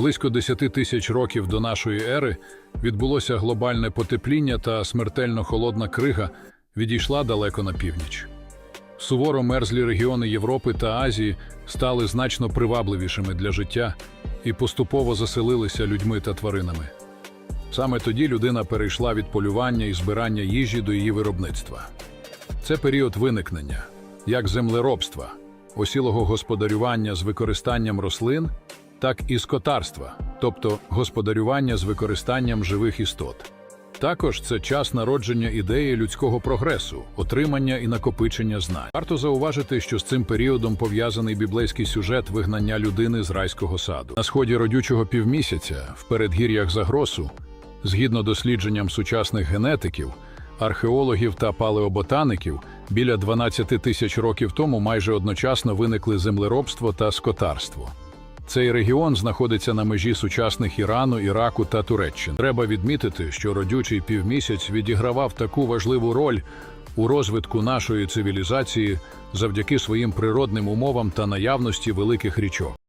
Близько 10 тисяч років до нашої ери відбулося глобальне потепління та смертельно холодна крига відійшла далеко на північ. Суворо мерзлі регіони Європи та Азії стали значно привабливішими для життя і поступово заселилися людьми та тваринами. Саме тоді людина перейшла від полювання і збирання їжі до її виробництва. Це період виникнення, як землеробства, осілого господарювання з використанням рослин, так і скотарства, тобто господарювання з використанням живих істот. Також це час народження ідеї людського прогресу, отримання і накопичення знань. Варто зауважити, що з цим періодом пов'язаний біблейський сюжет вигнання людини з райського саду. На сході родючого півмісяця, в передгір'ях Загросу, згідно дослідженням сучасних генетиків, археологів та палеоботаників, біля 12 тисяч років тому майже одночасно виникли землеробство та скотарство. Цей регіон знаходиться на межі сучасних Ірану, Іраку та Туреччини. Треба відмітити, що родючий півмісяць відігравав таку важливу роль у розвитку нашої цивілізації завдяки своїм природним умовам та наявності великих річок.